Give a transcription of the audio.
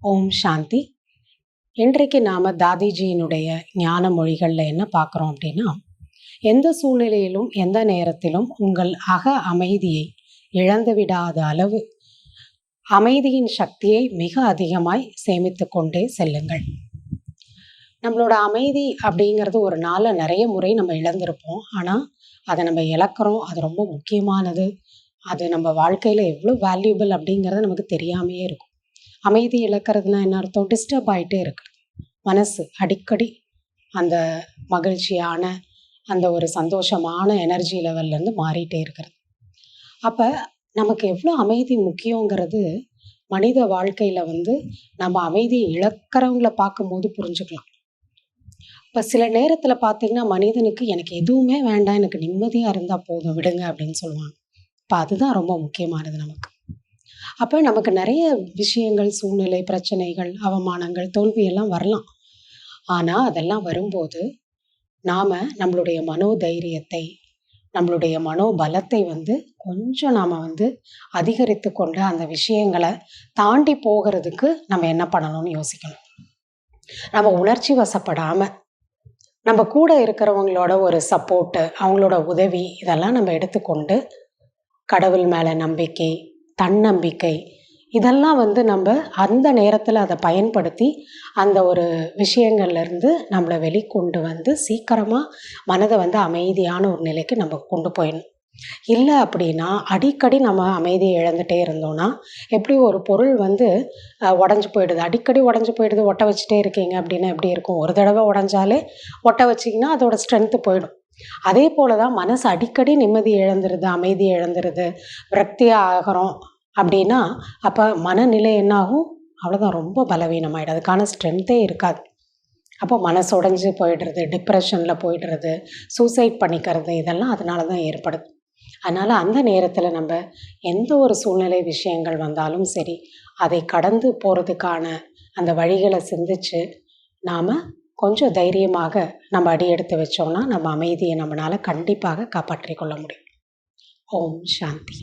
ஓம் சாந்தி. இன்றைக்கு நாம் தாதிஜியினுடைய ஞான மொழிகளில் என்ன பார்க்குறோம் அப்படின்னா எந்த சூழ்நிலையிலும் எந்த நேரத்திலும் உங்கள் அக அமைதியை இழந்து விடாத அளவு அமைதியின் சக்தியை மிக அதிகமாய் சேமித்து கொண்டே செல்லுங்கள். நம்மளோட அமைதி அப்படிங்கிறது ஒரு நாளில் நிறைய முறை நம்ம இழந்திருப்போம். ஆனால் அதை நம்ம இழக்கிறோம். அது ரொம்ப முக்கியமானது. அது நம்ம வாழ்க்கையில் எவ்வளோ வேல்யூபிள் அப்படிங்கிறது நமக்கு தெரியாமையே இருக்கும். அமைதி இழக்கிறதுனா என்ன அர்த்தம்? டிஸ்டர்ப் ஆகிட்டே இருக்கு. மனசு அடிக்கடி அந்த மகிழ்ச்சியான அந்த ஒரு சந்தோஷமான எனர்ஜி லெவல்லேருந்து மாறிட்டே இருக்கிறது. அப்போ நமக்கு எவ்வளோ அமைதி முக்கியங்கிறது மனித வாழ்க்கையில் வந்து நம்ம அமைதியை இழக்கிறவங்கள பார்க்கும்போது புரிஞ்சுக்கலாம். இப்போ சில நேரத்தில் பார்த்தீங்கன்னா மனிதனுக்கு எனக்கு எதுவுமே வேண்டாம் எனக்கு நிம்மதியாக இருந்தால் போதும் விடுங்க அப்படின்னு சொல்லுவாங்க. இப்போ அதுதான் ரொம்ப முக்கியமானது நமக்கு. அப்போ நமக்கு நிறைய விஷயங்கள் சூழ்நிலை பிரச்சனைகள் அவமானங்கள் தோல்வி எல்லாம் வரலாம். ஆனால் அதெல்லாம் வரும்போது நாம் நம்மளுடைய மனோதைரியத்தை நம்மளுடைய மனோபலத்தை வந்து கொஞ்சம் நாம் வந்து அதிகரித்து கொண்டு அந்த விஷயங்களை தாண்டி போகிறதுக்கு நம்ம என்ன பண்ணணும்னு யோசிக்கணும். நம்ம உணர்ச்சி வசப்படாமல் நம்ம கூட இருக்கிறவங்களோட ஒரு சப்போர்ட்டு அவங்களோட உதவி இதெல்லாம் நம்ம எடுத்துக்கொண்டு கடவுள் மேலே நம்பிக்கை தன்னம்பிக்கை இதெல்லாம் வந்து நம்ம அந்த நேரத்தில் அதை பயன்படுத்தி அந்த ஒரு விஷயங்கள்லேருந்து நம்மளை வெளிக்கொண்டு வந்து சீக்கிரமாக மனதை வந்து அமைதியான ஒரு நிலைக்கு நம்ம கொண்டு போயிடணும். இல்லை அப்படின்னா அடிக்கடி நம்ம அமைதியை இழந்துகிட்டே இருந்தோம்னா எப்படி ஒரு பொருள் வந்து உடஞ்சி போயிடுது. அடிக்கடி உடஞ்சி போயிடுது ஒட்ட வச்சுட்டே இருக்கீங்க அப்படின்னா எப்படி இருக்கும்? ஒரு தடவை உடஞ்சாலே ஒட்ட வச்சிங்கன்னா அதோட ஸ்ட்ரென்த்து போயிடும். அதே போல தான் மனசு அடிக்கடி நிம்மதி இழந்துருது அமைதி இழந்துருது விரக்தியாக ஆகிறோம் அப்படின்னா அப்போ மனநிலை என்னாகும்? அவ்வளோதான் ரொம்ப பலவீனமாயிடும். அதுக்கான ஸ்ட்ரென்த்தே இருக்காது. அப்போ மனசு உடஞ்சி போயிடுறது டிப்ரெஷனில் போயிடுறது சூசைட் பண்ணிக்கிறது இதெல்லாம் அதனால தான் ஏற்படுது. அதனால் அந்த நேரத்தில் நம்ம எந்த ஒரு சூழ்நிலை விஷயங்கள் வந்தாலும் சரி அதை கடந்து போகிறதுக்கான அந்த வழிகளை சிந்திச்சு நாம் கொஞ்சம் தைரியமாக நம்ம அடி எடுத்து வச்சோம்னா நம்ம அமைதியை நம்மளால் கண்டிப்பாக காப்பாற்றிக்கொள்ள முடியும். ஓம் சாந்தி.